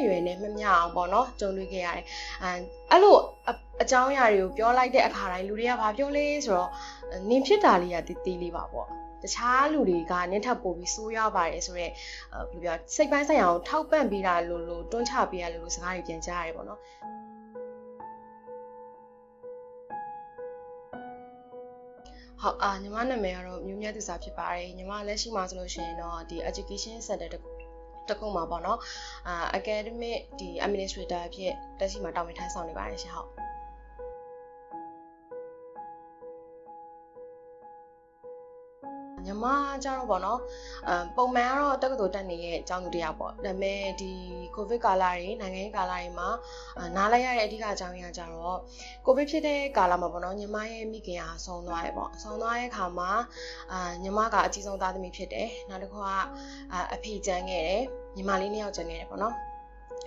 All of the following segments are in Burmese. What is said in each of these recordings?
အရွယ်နဲ့မမျှအောင်ပေါ့နော်ကြုံတွေ့ခဲ့ရတယ်အဲအဲ့လိုအအကြောင်းအရာတွေကိုပြောလိုက်တဲ့အခါတိုင်းလူတွေကဘာပြောလဲဆိုတော့နင်ဖြစ်တာလေးကတီးတီးလေးပါပေါ့တခြားလူတွေကနင်းထပ်ပို့ပြီးစိုးရပါတယ်ဆိုတော့ဘယ်လိုပြောစိတ်ပိုင်းဆိုင်ရာကိုထောက်ပံ့ပေးတာလို့လို့တွန်းချပေးရလို့လို့စကားတွေပြန်ကြားရတယ်ပေါ့နော်ဟုတ်အာညီမနာမည်ကတော့မျိုးမြတ်သူစာဖြစ်ပါတယ်ညီမလက်ရှိမှာဆိုလို့ရှိရင်တော့ဒီ education center တခု တခုမှာပေါ့နော်အာ academic ဒီ administrator အဖြစ်တက်ရှိမှာတာဝန်ထမ်းဆောင်နေပါတယ်ရှင်ဟုတ် ညီမကြတော့ပေါ့နော်အမ်ပုံမှန်ကတော့တက္ကသိုလ်တက်နေရဲ့အကြောင်းသူတရားပေါ့ဒါပေမဲ့ဒီကိုဗစ်ကာလတွေနိုင်ငံရေးကာလတွေမှာနားလိုက်ရတဲ့အဓိကအကြောင်းအရာကြတော့ကိုဗစ်ဖြစ်တဲ့ကာလမှာပေါ့နော်ညီမရဲ့မိခင်ဟာဆုံးသွားတယ်ပေါ့ဆုံးသွားတဲ့အခါမှာအာညီမကအကြီးဆုံးသားသမီးဖြစ်တယ်နောက်တစ်ခုကအဖေကျန်းခဲ့တယ်ညီမလေးနှစ်ယောက်ကျန်ခဲ့တယ်ပေါ့နော်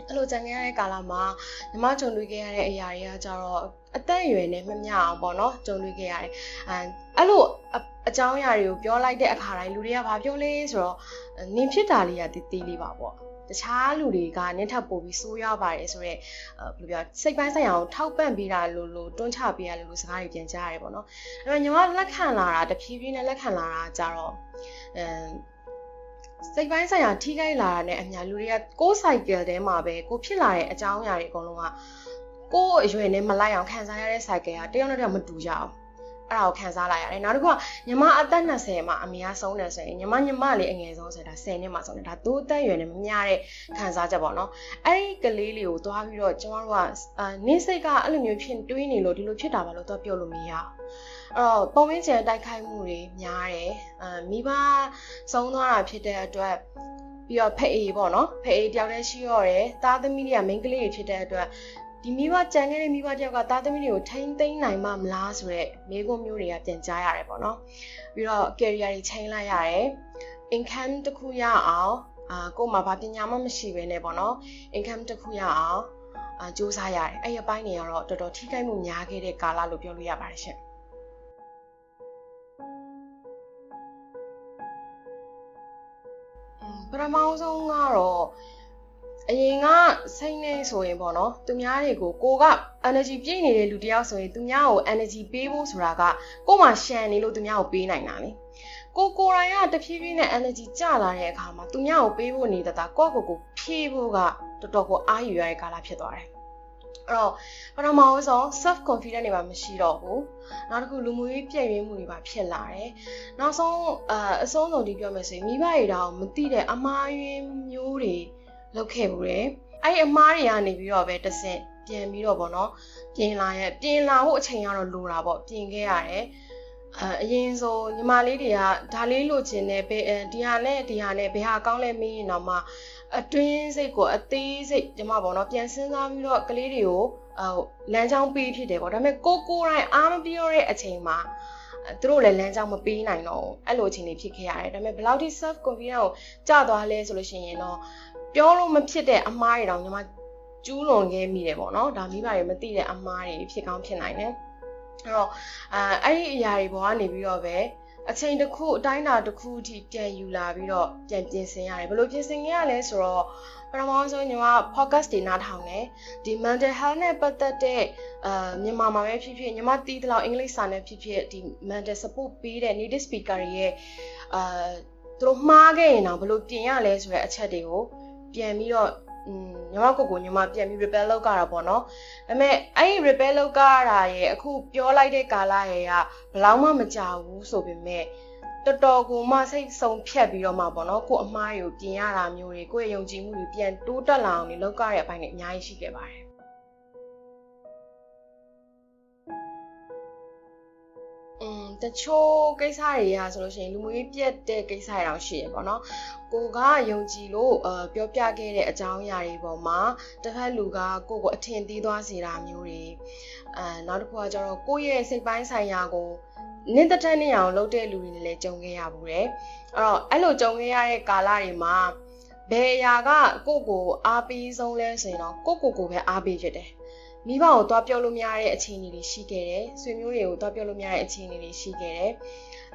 အဲ့လိုကြံခဲ့ရတဲ့ကာလမှာညီမကြုံတွေ့ခဲ့ရတဲ့အရာတွေကကြတော့အသက်အရွယ်နဲ့မမျှအောင်ပေါ့နော်ကြုံတွေ့ခဲ့ရတယ်အဲအဲ့လို အကြောင်းအရာတွေကိုပြောလိုက်တဲ့အခါတိုင်းလူတွေကဘာပြောလဲဆိုတော့နင်ဖြစ်တာလေးကတီးတီးလေးပါပေါ့တခြားလူတွေကနင်းထပ်ပို့ပြီးစိုးရပါတယ်ဆိုတော့ဘယ်လိုပြောစိတ်ပိုင်းဆိုင်ရာကိုထောက်ပံ့ပေးတာလို့လို့တွန်းချပေးရလို့လို့စကားတွေပြန်ကြားရတယ်ပေါ့နော်အဲ့တော့ညီမလက်ခံလာတာတဖြည်းဖြည်းနဲ့လက်ခံလာတာကြတော့အဲစိတ်ပိုင်းဆိုင်ရာထိခိုက်လာတာနဲ့အများလူတွေကကိုယ် cycle ထဲမှာပဲကိုဖြစ်လာတဲ့အကြောင်းအရာတွေအကုန်လုံးကကိုယ်အရွယ်နဲ့မလိုက်အောင်ခံစားရတဲ့ cycle ကတယောက်နဲ့တယောက်မတူကြအောင် အဲ့ဒါကိုခံစားလိုက်ရတယ်နောက်တစ်ခုကညီမအသက်20မှာအမေကဆုံးတယ်ဆိုရင်ညီမညီမလေးအငယ်ဆုံးဆိုတာ10နှစ်မှာဆုံးတယ်ဒါသိုးအသက်အရွယ်နဲ့မမျှတဲ့ခံစားချက်ပေါ့နော်အဲ့ဒီကလေးလေးကိုသွားပြီးတော့ကျမတို့ကအာနင်းစိတ်ကအဲ့လိုမျိုးဖြစ်တွေးနေလို့ဒီလိုဖြစ်တာပါလို့တော့ပြောလို့မရအောင်အဲ့တော့ပုံရင်းချင်တိုက်ခိုက်မှုတွေများတယ်အာမိဘဆုံးသွားတာဖြစ်တဲ့အတွက်ပြီးတော့ဖက်အေးပေါ့နော်ဖက်အေးတယောက်တည်းရှိရောတယ်သားသမီးတွေကမိန်းကလေးတွေဖြစ်တဲ့အတွက် ဒီမိဘကြံခဲ့တဲ့မိဘတယောက်ကသားသမီးတွေကိုထိမ့်သိမ်းနိုင်မှမလားဆိုတော့မိကုန်းမျိုးတွေကပြန်ကြားရတယ်ပေါ့နော်ပြီးတော့ career တွေချိန်လိုက်ရတယ် income တစ်ခုရအောင်အာကို့မှာဘာပညာမှမရှိဘဲနဲ့ပေါ့နော် income တစ်ခုရအောင်အာစူးစမ်းရတယ်အဲ့ရပိုင်းတွေကတော့တော်တော်ထိခိုက်မှုများခဲ့တဲ့ကာလလို့ပြောလို့ရပါတယ်ရှင်ပထမဆုံးကတော့ အရင်ကစိတ်နေဆိုရင်ပေါ့နော်သူများတွေကိုကိုက energy ပြည့်နေတဲ့လူတယောက်ဆိုရင်သူများကို energy ပေးဖို့ဆိုတာကကို့မှာရှန်နေလို့သူများကိုပေးနိုင်တာလေကိုကိုယ်တိုင်ကတဖြည်းဖြည်းနဲ့ energy ကျလာတဲ့အခါမှာသူများကိုပေးဖို့နေတဲ့တာကိုယ့်ကိုယ်ကိုဖြည့်ဖို့ကတော်တော်ကိုအားယူရတဲ့ကာလဖြစ်သွားတယ်အဲ့တော့ပထမဆုံး self confidence တွေပါမရှိတော့ဘူးနောက်တစ်ခုလူမှုရေးပြည့်ရင်းမှုတွေပါဖြစ်လာတယ်နောက်ဆုံးအအဆုံးဆုံးဒီပြောမယ်ဆိုရင်မိဘတွေတောင်မသိတဲ့အမားရင်းမျိုးတွေ လုပ်ခဲ့ဘူးတယ်အဲ့အမားတွေကနေပြီးတော့ပဲတဆင့်ပြန်ပြီးတော့ဗောနော်ပြင်လာရဲ့ပြင်လာဖို့အချိန်ကတော့လိုတာပေါ့ပြင်ခဲ့ရတယ်အအရင်ဆိုညီမလေးတွေကဒါလေးလိုချင်တယ်ဘယ်ဒီဟာနဲ့ဒီဟာနဲ့ဘယ်ဟာကောင်းလဲမေးရင်တော့မှအတွင်းစိတ်ကိုအသေးစိတ်ဒီမှာပေါ့နော်ပြန်စဉ်းစားပြီးတော့ကလေးတွေကိုဟိုလမ်းကြောင်းပေးဖြစ်တယ်ပေါ့ဒါပေမဲ့ကိုကိုတိုင်းအားမပြောတဲ့အချိန်မှာသူတို့လည်းလမ်းကြောင်းမပေးနိုင်တော့ဘူးအဲ့လိုအချိန်တွေဖြစ်ခဲ့ရတယ်ဒါပေမဲ့ဘယ်လောက်ထိ self confidence ကိုကျသွားလဲဆိုလို့ရှိရင်တော့ ပြောလို့မဖြစ်တဲ့အမားတွေတောင်ညီမကျူးလွန်ခဲ့မိတယ်ပေါ့နော်ဒါမိဘတွေမသိတဲ့အမားတွေဖြစ်ကောင်းဖြစ်နိုင်တယ်အဲ့တော့အဲအဲ့ဒီအရာတွေပေါ်ကနေပြီးတော့ပဲအချိန်တစ်ခုအတိုင်းအတာတစ်ခုအထိပြန်ယူလာပြီးတော့ပြန်ပြင်ဆင်ရတယ်ဘယ်လိုပြင်ဆင်ရလဲဆိုတော့ပထမဆုံးညီမ podcast တွေနားထောင်တယ်ဒီ mental health နဲ့ပတ်သက်တဲ့အာမြန်မာမှာပဲဖြစ်ဖြစ်ညီမတီးတလောက်အင်္ဂလိပ်စာနဲ့ဖြစ်ဖြစ်ဒီ mental support ပေးတဲ့ native speaker တွေရဲ့အာသူတို့မှားခဲ့ရင်တော့ဘယ်လိုပြင်ရလဲဆိုတဲ့အချက်တွေကို ပြန်ပြီးတော့อืมညီမကိုကိုညီမပြန်ပြီး repair လုပ်ကြတာပေါ့နော်ဒါပေမဲ့အဲ့ဒီ repair လုပ်ကြတာရဲ့အခုပြောလိုက်တဲ့ကာလရဲ့ကဘလောက်မှမကြောက်ဘူးဆိုပေမဲ့တော်တော်ကိုမှစိတ်ဆုံးဖြတ်ပြီးတော့မှပေါ့နော်ကိုအမားတွေကိုပြင်ရတာမျိုးတွေကိုယ့်ရဲ့ယုံကြည်မှုတွေပြန်တိုးတက်လာအောင်နေလုပ်ကြတဲ့အပိုင်းတွေအများကြီးရှိခဲ့ပါတယ် อืมတချို့ကိစ္စတွေကဆိုလို့ရှိရင်လူမှုရေးပြက်တဲ့ကိစ္စတွေတောင်ရှိရပေါ့နော်ကိုကယုံကြည်လို့အပြောပြခဲ့တဲ့အကြောင်းအရာတွေပေါ်မှာတစ်ဖက်လူကကိုကိုအထင်သေးသွားစေတာမျိုးတွေအဲနောက်တစ်ခုကကျတော့ကိုယ့်ရဲ့စိတ်ပိုင်းဆိုင်ရာကိုနင့်တထက်နေအောင်လုပ်တဲ့လူတွေလည်းကြုံခဲ့ရဘူးတယ်အဲ့တော့အဲ့လိုကြုံခဲ့ရတဲ့ကာလတွေမှာဘယ်အရာကကိုကိုအားပေးဆုံးလဲဆိုရင်တော့ကိုကိုကိုပဲအားပေးဖြစ်တယ် မိဘကိုသွားပြောလို့မရတဲ့အခြေအနေတွေရှိခဲ့တယ်ဆွေမျိုးတွေကိုသွားပြောလို့မရတဲ့အခြေအနေတွေရှိခဲ့တယ်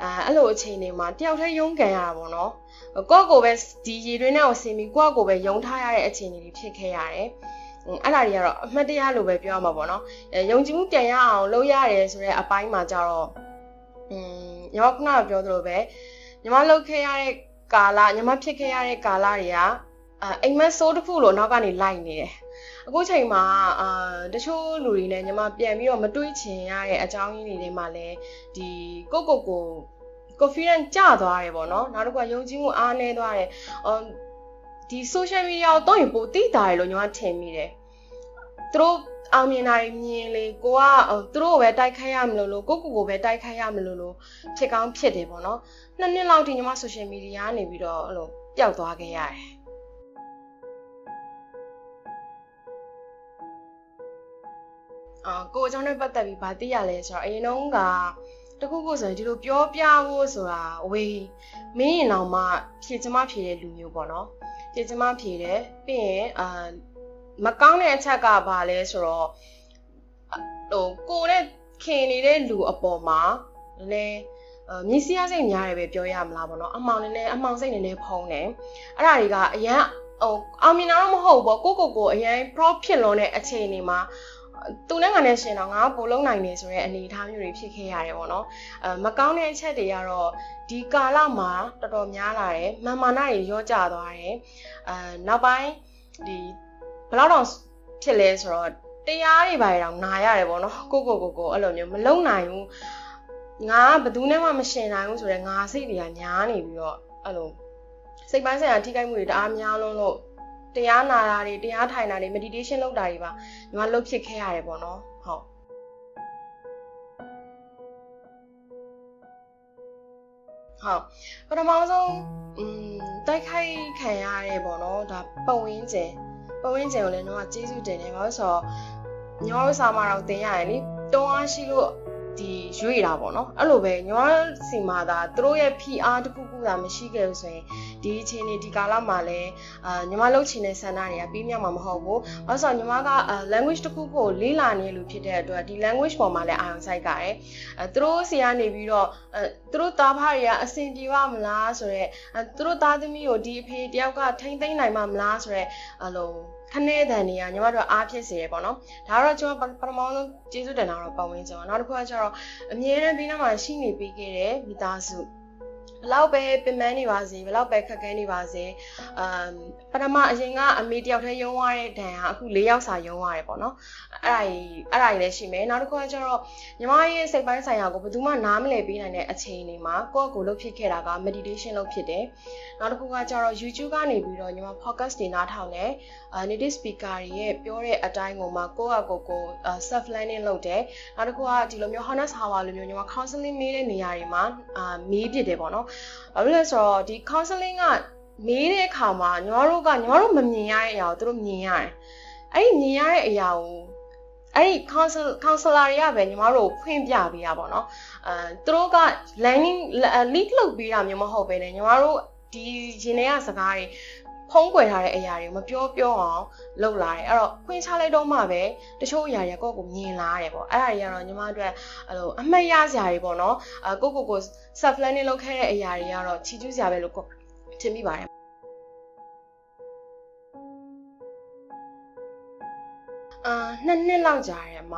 အဲအဲ့လိုအချိန်တွေမှာတယောက်တည်းရုန်းကန်ရတာပေါ့နော်ကိုယ့်ကိုယ်ပဲဒီရေတွင်းထဲကိုဆင်ပြီးကိုယ့်ကိုယ်ပဲယုံထားရတဲ့အခြေအနေတွေဖြစ်ခဲ့ရတယ်အဲ့ဒါတွေကတော့အမှတ်တရလို့ပဲပြောရမှာပေါ့နော်အဲယုံကြည်မှုပြန်ရအောင်လုပ်ရတယ်ဆိုတဲ့အပိုင်းမှာကြတော့อืมညီမခုနကပြောသလိုပဲညီမလုပ်ခဲ့ရတဲ့ကာလညီမဖြစ်ခဲ့ရတဲ့ကာလတွေကအဲအိမ်မက်ဆိုးတစ်ခုလို့နောက်ကနေလိုက်နေတယ် အခုချိန်မှာအာတချို့လူတွေနဲ့ညီမပြန်ပြီးတော့မတွေးချင်ရတဲ့အကြောင်းရင်းတွေတွေမှာလည်းဒီကိုကိုကို confidence ကျသွားတယ်ပေါ့နော်နောက်တစ်ခုကယုံကြည်မှုအားနည်းသွားတယ်အော်ဒီ social media ကိုတော့ရင်ပိုသိတာရလို့ညီမထင်မိတယ်သူတို့အောင်မြင်တာတွေမြင်လေကိုကသူတို့ကိုပဲတိုက်ခိုက်ရမလို့လို့ကိုကိုကိုပဲတိုက်ခိုက်ရမလို့လို့ဖြစ်ကောင်းဖြစ်တယ်ပေါ့နော်နှစ်နှစ်လောက်ဒီညီမ social media ကနေပြီးတော့အဲ့လိုပျောက်သွားခဲ့ရတယ် အာကိုအကြောင်းနဲ့ပတ်သက်ပြီးဗာသိရလဲဆိုတော့အရင်တုန်းကတခုခုဆိုရင်ဒီလိုပြောပြဖို့ဆိုတာဝေးမင်းရင်အောင်မှဖြည့်ချမဖြည့်တဲ့လူမျိုးပေါ့နော်ဖြည့်ချမဖြည့်တယ်ပြီးရင်အာမကောင်းတဲ့အချက်ကဘာလဲဆိုတော့ဟိုကိုနဲ့ခင်နေတဲ့လူအပေါ်မှာလည်းမြစီရစိတ်များတယ်ပဲပြောရမလားပေါ့နော်အမောင်နေနေအမောင်စိတ်နေနေဖုံးတယ်အဲ့ဒါတွေကအရန်ဟိုအောင်မြင်တာတော့မဟုတ်ဘူးပေါ့ကိုကိုကိုအရန် pro ဖြစ်လွန်တဲ့အခြေအနေမှာ သူနဲ့ငါနဲ့ရှင်တော့ငါပိုလုံးနိုင်နေဆိုတဲ့အနေအထားမျိုးတွေဖြစ်ခဲ့ရတယ်ပေါ့နော်အဲမကောင်းတဲ့အချက်တွေကတော့ဒီကာလမှာတော်တော်များလာတယ်မာမာနာတွေရောကြသွားတယ်အဲနောက်ပိုင်းဒီဘယ်တော့ဖြစ်လဲဆိုတော့တရားတွေပါတော့နာရတယ်ပေါ့နော်ကိုကိုကိုကိုအဲ့လိုမျိုးမလုံနိုင်ဘူးငါဘယ်သူနဲ့မှမရှင်နိုင်ဘူးဆိုတော့ငါစိတ်တွေကညားနေပြီးတော့အဲ့လိုစိတ်ပိုင်းဆိုင်ရာထိခိုက်မှုတွေတအားများလုံးလို့ တရားနာတာတွေတရားထိုင်တာတွေ meditation လုပ်တာတွေပါညီမလုပ်ဖြစ်ခဲ့ရတယ်ပေါ့နော်ဟုတ်ဟုတ်ပထမဆုံးอืมတိုက်ခိုက်ခံရရဲပေါ့နော်ဒါပတ်ဝန်းကျင်ပတ်ဝန်းကျင်ကိုလည်းတော့ကျေးဇူးတင်တယ်ဘာလို့ဆိုတော့ညီမတို့စာမတော့တင်ရတယ်လေတွန်းအားရှိလို့ ဒီရွေ့တာပေါ့နော်အဲ့လိုပဲညီမစီမာသာသူတို့ရဲ့ PR တခုခုသာမရှိခဲ့လို့ဆိုရင်ဒီအချိန်နေဒီကာလမှာလည်းအာညီမလှုပ်ချင်တဲ့ဆန္ဒတွေကပြီးမြောက်မှာမဟုတ်ဘူး။ဘာလို့ဆိုတော့ညီမက language တခုခုကိုလေးလာနေလို့ဖြစ်တဲ့အတွက်ဒီ language ပေါ်မှာလည်းအာရုံစိုက်ကြတယ်။အဲသူတို့စီကနေပြီးတော့အဲသူတို့သားဖားတွေကအဆင်ပြေပါမလားဆိုတော့အဲသူတို့သားသမီးကိုဒီအဖေတယောက်ကထိမ့်သိမ့်နိုင်မှာမလားဆိုတော့အလို ခနဲ့တန်တွေကညီမတို့အားဖြစ်စေရပေါ့နော်ဒါကတော့ကျွန်တော်ပထမဆုံးကျေးဇူးတင်တာတော့ပတ်ဝန်းကျင်ပါနောက်တစ်ခုကကျတော့အမြဲတမ်းပြီးနောက်မှာရှိနေပြီးခဲ့တဲ့မိသားစု ဘလောက်ပဲပင်ပန်းနေပါစေဘလောက်ပဲခက်ခဲနေပါစေအမ်ပထမအရင်ကအမေတယောက်တည်းရုံးသွားတဲ့ဒဏ်ဟာအခု၄ယောက်စာရုံးရတယ်ပေါ့နော်အဲ့ဒါကြီးအဲ့ဒါကြီးလည်းရှိမယ်နောက်တစ်ခုကကျတော့ညီမရဲ့စိတ်ပိုင်းဆိုင်ရာကိုဘယ်သူမှနားမလည်ပေးနိုင်တဲ့အချိန်တွေမှာကိုယ့်ကိုယ်လုပ်ဖြစ်ခဲ့တာက meditation လုပ်ဖြစ်တယ်နောက်တစ်ခုကကျတော့ YouTube ကနေပြီးတော့ညီမ podcast တွေနားထောင်တယ်အာ native speaker တွေရဲ့ပြောတဲ့အတိုင်းကိုမှကိုယ့်အကိုကို self learning လုပ်တယ်နောက်တစ်ခုကဒီလိုမျိုး honest hour လိုမျိုးညီမ counseling မေးတဲ့နေရာတွေမှာအာမေးဖြစ်တယ်ပေါ့နော်ဘာလို့လဲဆိုတော့ဒီ counseling ကမေးတဲ့အခါမှာညီမတို့ကညီမတို့မမြင်ရတဲ့အရာကိုသူတို့မြင်ရတယ်အဲ့ဒီမြင်ရတဲ့အရာကိုအဲ့ဒီ counsel counselor တွေကပဲညီမတို့ဖွင့်ပြပေးတာပေါ့နော်အဲသူတို့က learning lead လုပ်ပေးတာမျိုးမဟုတ်ပဲねညီမတို့ဒီရင်ထဲကစကားတွေ ဖုံးကွယ်ထားတဲ့အရာတွေမပြောပြောအောင်လုပ်လာတယ်အဲ့တော့ခွင့်ချလိုက်တော့မှပဲတချို့အရာတွေကကိုယ့်ကိုမြင်လာရတယ်ပေါ့အဲ့ဒါတွေကတော့ညီမတို့အဲ့လိုအမှတ်ရစရာတွေပေါ့နော်အကိုကိုကို self learning လုပ်ခဲ့တဲ့အရာတွေကတော့ချီးကျူးစရာပဲလို့ထင်မိပါတယ်အာနှစ်နှစ်လောက်ကြာတယ်အမ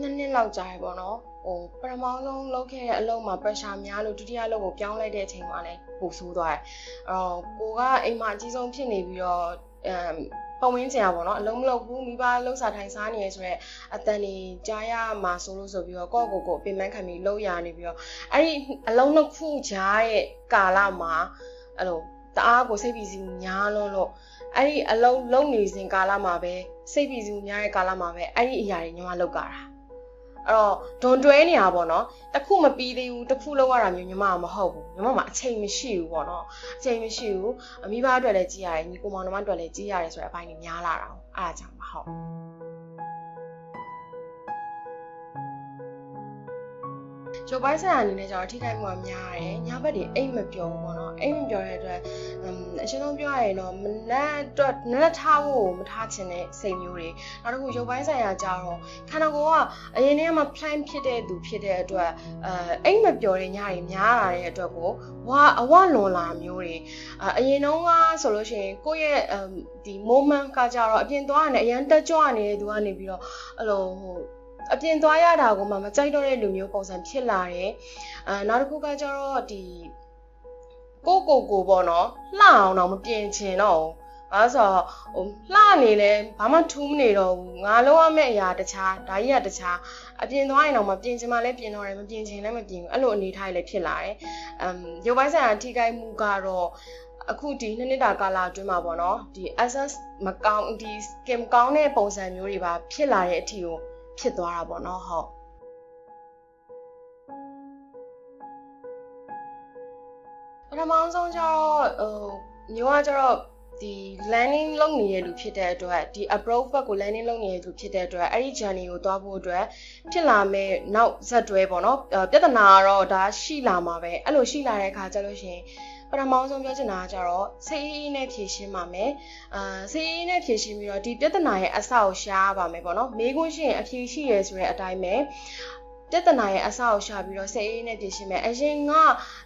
နှစ်နှစ်လောက်ကြာရပေါ့နော်ဟိုပထမဆုံးလုပ်ခဲ့တဲ့အလုပ်မှာ pressure များလို့ဒုတိယအလုပ်ကိုပြောင်းလိုက်တဲ့အချိန်မှာလည်းပိုဆိုးသွားတယ်အဲ့တော့ကိုကအိမ်မှာအကြီးဆုံးဖြစ်နေပြီးတော့အမ်ပုံဝင်းချင်ရပါတော့အလုံးမလုံးဘူးမိဘလှုပ်စာထိုင်စားနေရဆိုတော့အတန်နေကြားရမှာဆိုလို့ဆိုပြီးတော့ကိုယ့်ကိုယ်ကိုပြင်ပန်းခံပြီးလှုပ်ရနေပြီးတော့အဲ့ဒီအလုံးနှစ်ခုကြားရဲ့ကာလမှာအဲ့လိုတအားကိုစိတ်ပီစီများလွန်းလို့အဲ့ဒီအလုံးလုံးနေစဉ်ကာလမှာပဲစိတ်ပီစီများရဲ့ကာလမှာပဲအဲ့ဒီအရာတွေညီမလောက်ကြတာ အဲ့တော့ဒွန်တွဲနေတာပေါ့နော်တခုမပြီးသေးဘူးတခုလောက်ရတာမျိုးညီမကမဟုတ်ဘူးညီမမှာအချိန်မရှိဘူးပေါ့နော်အချိန်မရှိဘူးအမိဘအတွက်လည်းကြည့်ရတယ်ညီကိုမောင်နှမအတွက်လည်းကြည့်ရတယ်ဆိုတဲ့အပိုင်းတွေများလာတာအားအကြောင်းမဟုတ် ရုပ်ပိုင်းဆိုင်ရာအနေနဲ့ကျတော့ထိခိုက်မှုကများတယ်ညဘက်တွေအိတ်မပျော်ဘူးပေါ့နော်အိတ်မပျော်တဲ့အတွက်အမ်အရှင်းဆုံးပြောရရင်တော့မနက်အတွက်နက်ထားဖို့မထားချင်တဲ့စိတ်မျိုးတွေနောက်တစ်ခုရုပ်ပိုင်းဆိုင်ရာကျတော့ခန္ဓာကိုယ်ကအရင်တည်းကမှ plan ဖြစ်တဲ့သူဖြစ်တဲ့အတွက်အဲအိတ်မပျော်တဲ့ညတွေများလာတဲ့အတွက်ကိုဝါအဝလွန်လာမျိုးတွေအအရင်တုန်းကဆိုလို့ရှိရင်ကိုယ့်ရဲ့အမ်ဒီ moment ကကြတော့အပြင်သွားရတယ်အရန်တက်ကြွနေတဲ့သူကနေပြီးတော့အဲ့လိုဟို အပြင်သွားရတာကိုမှမကြိုက်တော့တဲ့လူမျိုးပုံစံဖြစ်လာတယ်။အဲနောက်တစ်ခုကကျတော့ဒီကိုကိုကိုပေါ့နော်လှအောင်တော့မပြင်ချင်တော့ဘူး။အဲဆိုတော့ဟိုလှနေလဲဘာမှထူးမနေတော့ဘူး။ငါလုံးရမယ့်အရာတခြားဒါကြီးကတခြားအပြင်သွားရင်တော့မပြင်ချင်မှလည်းပြင်တော့တယ်မပြင်ချင်လည်းမပြင်ဘူး။အဲ့လိုအနေထားကြီးလည်းဖြစ်လာတယ်။အမ်ရုပ်ပိုင်းဆိုင်ရာထိခိုက်မှုကတော့အခုဒီနှစ်နှစ်တာကာလအတွင်းမှာပေါ့နော်ဒီ essence မကောင်းဒီ skin ကောင်းတဲ့ပုံစံမျိုးတွေပါဖြစ်လာတဲ့အထီကို ဖြစ်သွားတာပေါ့နော်ဟုတ်ပထမဆုံးကျတော့ဟိုမျိုးကကျတော့ဒီ landing လုပ်နေတဲ့လူဖြစ်တဲ့အတွက်ဒီ approach ဘက်ကို landing လုပ်နေတဲ့လူဖြစ်တဲ့အတွက်အဲ့ဒီ journey ကိုသွားဖို့အတွက်ဖြစ်လာမဲ့နောက်ဇက်တွဲပေါ့နော်ပြဿနာကတော့ဒါရှိလာမှာပဲအဲ့လိုရှိလာတဲ့အခါကျလို့ရှိရင် ပထမဆုံးပြောချင်တာကကြတော့စိတ်အေးအေးနဲ့ဖြေရှင်းပါမယ်။အာစိတ်အေးအေးနဲ့ဖြေရှင်းပြီးတော့ဒီပြဿနာရဲ့အစကိုရှားပါမယ်ပေါ့နော်။မေးခွန်းရှိရင်အဖြေရှိရဲဆိုတဲ့အတိုင်းပဲ ပြဿနာရဲ့အစကိုရှာပြီးတော့စိတ်အေးနဲ့ဖြေရှင်းမယ်။အရင်က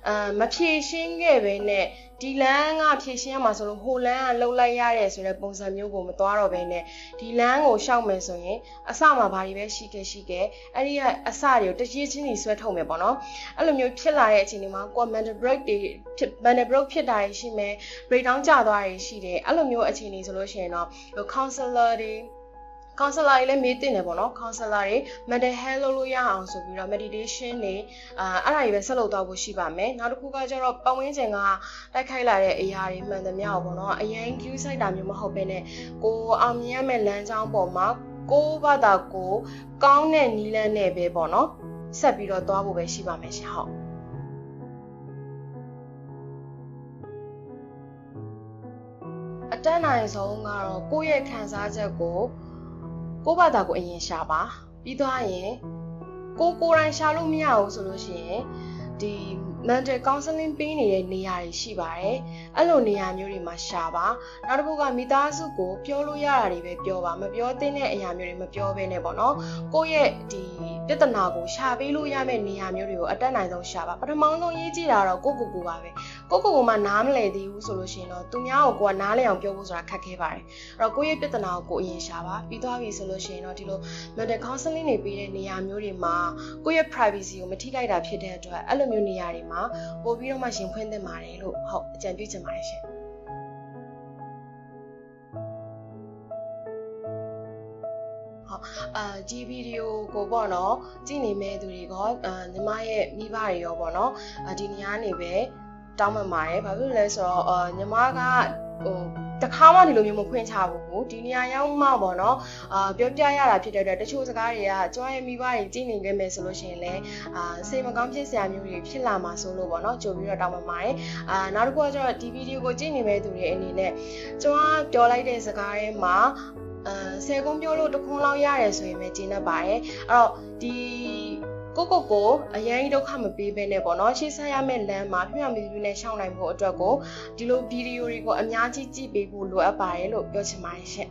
အာမဖြေရှင်းခဲ့ပဲနဲ့ဒီလမ်းကဖြည့်ရှင်းရမှာဆိုလို့ဟိုလမ်းကလှုပ်လိုက်ရတယ်ဆိုတဲ့ပုံစံမျိုးကိုမသွားတော့ဘဲနဲ့ဒီလမ်းကိုရှောက်မယ်ဆိုရင်အစမှာဘာတွေပဲရှိခဲ့ရှိခဲ့အဲ့ဒီကအစတွေကိုတကြီးချင်းကြီးဆွဲထုတ်မယ်ပေါ့နော်အဲ့လိုမျိုးဖြစ်လာတဲ့အချိန်ဒီမှာကို mental break တွေဖြစ် mental break ဖြစ်တာရှိမယ် break down ကျသွားတာရှိတယ်အဲ့လိုမျိုးအခြေအနေဆိုလို့ရှိရင်တော့ counselor တွေ counselor တွေလည်းမေးတင်တယ်ပေါ့နော် counselor တွေ mental health လုပ်လို့ရအောင်ဆိုပြီးတော့ meditation တွေအာအဲ့ဒါတွေပဲဆက်လုပ်တော့ဖို့ရှိပါမယ်နောက်တစ်ခုကကျတော့ပတ်ဝန်းကျင်ကတိုက်ခိုက်လာတဲ့အရာတွေမှန်သမျှပေါ့နော်အရင် queue ဆိုင်တာမျိုးမဟုတ်ဘဲနဲ့ကိုအောင်မြင်ရမယ့်လမ်းကြောင်းပေါ်မှာကိုဘာသာကိုကောင်းတဲ့နီးလန်းနဲ့ပဲပေါ့နော်ဆက်ပြီးတော့သွားဖို့ပဲရှိပါမယ်ရှင်ဟုတ်အတန်းနိုင်ဆုံးကတော့ကိုယ့်ရဲ့ခံစားချက်ကို ကိုယ့်ဘာသာကိုအရင်ရှာပါပြီးသွားရင်ကိုကိုယ်တိုင်ရှာလို့မရဘူးဆိုလို့ရှိရင်ဒီ mental counseling ပေးနေတဲ့နေရာတွေရှိပါတယ်အဲ့လိုနေရာမျိုးတွေမှာရှာပါနောက်တစ်ခုကမိသားစုကိုပြောလို့ရတာတွေပဲပြောပါမပြောသင့်တဲ့အရာမျိုးတွေမပြောဘဲနဲ့ပေါ့နော်ကိုယ့်ရဲ့ဒီပြဿနာကိုရှာပေးလို့ရမယ့်နေရာမျိုးတွေကိုအတက်နိုင်ဆုံးရှာပါပထမဆုံးရေးကြည့်တာတော့ကိုကိုကိုပါပဲကိုကိုကိုမှနားမလည်သေးဘူးဆိုလို့ရှိရင်တော့သူများကိုကိုကနားလည်အောင်ပြောဖို့ဆိုတာခက်ခဲပါတယ်အဲ့တော့ကိုယ့်ရဲ့ပြဿနာကိုကိုအရင်ရှာပါပြီးသွားပြီဆိုလို့ရှိရင်တော့ဒီလို mental counseling တွေပေးတဲ့နေရာမျိုးတွေမှာကိုယ့်ရဲ့ privacy ကိုမထိခိုက်တာဖြစ်တဲ့အတွက်အဲ့လိုမျိုးနေရာတွေမှာပို့ပြီးတော့မှရှင်ဖွင့်သင့်ပါတယ်လို့ဟုတ်အကြံပြုချင်ပါတယ်ရှင်ဟုတ်အာဒီဗီဒီယိုကိုပေါ့နော်ကြည့်နေမဲ့သူတွေကအာညီမရဲ့မိဘတွေရောပေါ့နော်အာဒီနေရာနေပဲတောင်းပန်ပါတယ်ဘာဖြစ်လို့လဲဆိုတော့အာညီမကဟို တခါမှဒီလိုမျိုးမဖွင့်ချဘူးဒီနေရာရောက်မှပေါ့နော်အာပြောပြရတာဖြစ်တဲ့အတွက်တချို့စကားတွေကကျွမ်းရဲ့မိဘတွေကြည့်နေခဲ့မယ်ဆိုလို့ရှိရင်လည်းအာစိတ်မကောင်းဖြစ်စရာမျိုးတွေဖြစ်လာမှာဆိုလို့ပေါ့နော်ကြိုပြီးတော့တောင်းပန်ပါတယ်အာနောက်တစ်ခုကကျတော့ဒီဗီဒီယိုကိုကြည့်နေမဲ့သူတွေအနေနဲ့ကျွမ်းပြောလိုက်တဲ့စကားထဲမှာအဲဆယ်ကုန်းပြောလို့တခွန်းလောက်ရတယ်ဆိုရင်ပဲကျင်းတတ်ပါတယ်အဲ့တော့ဒီ ကိုကိုကိုအရင်ဒုက္ခမပေးဘဲနဲ့ပေါ့နော်ရှေ့ဆက်ရမယ့်လမ်းမှာပြပြမီပြနဲ့ရှောင်းနိုင်ဖို့အတွက်ကိုဒီလိုဗီဒီယိုတွေကိုအများကြီးကြည့်ပေးဖို့လိုအပ်ပါတယ်လို့ပြောချင်ပါတယ်ရှင့်